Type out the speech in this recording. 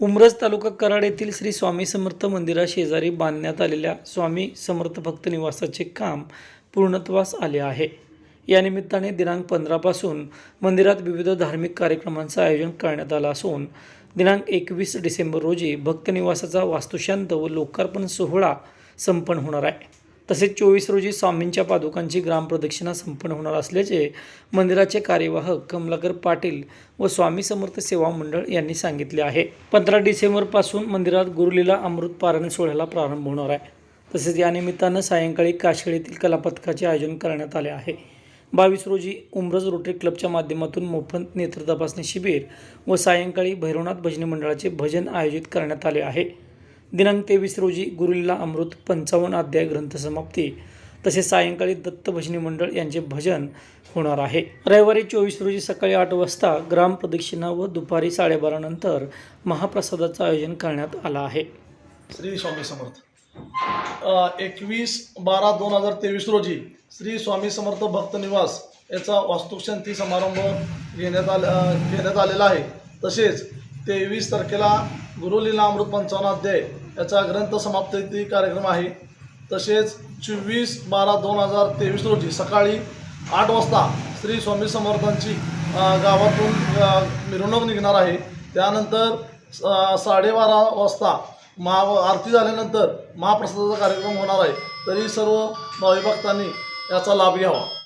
उमरज तालुका कराड येथील श्री स्वामी समर्थ मंदिराशेजारी बांधण्यात आलेल्या स्वामी समर्थ भक्त निवासाचे काम पूर्णत्वास आले आहे. या निमित्ताने दिनांक पंधरापासून मंदिरात विविध धार्मिक कार्यक्रमांचं आयोजन करण्यात आलं असून दिनांक एकवीस डिसेंबर रोजी भक्त निवासाचा वास्तुशांत व लोकार्पण सोहळा संपन्न होणार आहे. तसेच चोवीस रोजी स्वामींच्या पादुकांची ग्रामप्रदक्षिणा संपन्न होणार असल्याचे मंदिराचे कार्यवाहक कमलाकर पाटील व स्वामी समर्थ सेवा मंडळ यांनी सांगितले आहे. पंधरा डिसेंबरपासून मंदिरात गुरुलीला अमृत पारायण सोहळ्याला प्रारंभ होणार आहे. तसेच यानिमित्तानं सायंकाळी काशेळीतील कलापथकाचे आयोजन करण्यात आले आहे. बावीस रोजी उमरज रोटरी क्लबच्या माध्यमातून मोफत नेत्र तपासणी शिबिर व सायंकाळी भैरवनाथ भजनी मंडळाचे भजन आयोजित करण्यात आले आहे. दिनांक तेवीस रोजी गुरुलीला अमृत पंचावन्न अध्याय ग्रंथ समाप्ती. तसेच सायंकाळी दत्त भजनी मंडळ यांचे भजन होणार आहे. रविवारी चोवीस रोजी सकाळी आठ वाजता ग्राम प्रदक्षिणा व दुपारी साडेबारानंतर महाप्रसादाचं आयोजन करण्यात आलं आहे. श्री स्वामी समर्थ. एकवीस बारा दोन हजार तेवीस रोजी श्री स्वामी समर्थ भक्त निवास याचा वास्तुशांती समारंभ घेण्यात आला घेण्यात आलेला आहे. तसेच तेवीस तारखेला गुरुलीला अमृत पंचावन्न अध्याय याचा ग्रंथ समाप्ती कार्यक्रम आहे. तसेच चोवीस बारा दोन हजार तेवीस रोजी सकाळी आठ वाजता श्री स्वामी समर्थांची गावातून मिरवणूक निघणार आहे. त्यानंतर साडेबारा वाजता महा आरती झाल्यानंतर महाप्रसादाचा कार्यक्रम होणार आहे. तरी सर्व भाविभक्तांनी याचा लाभ घ्यावा.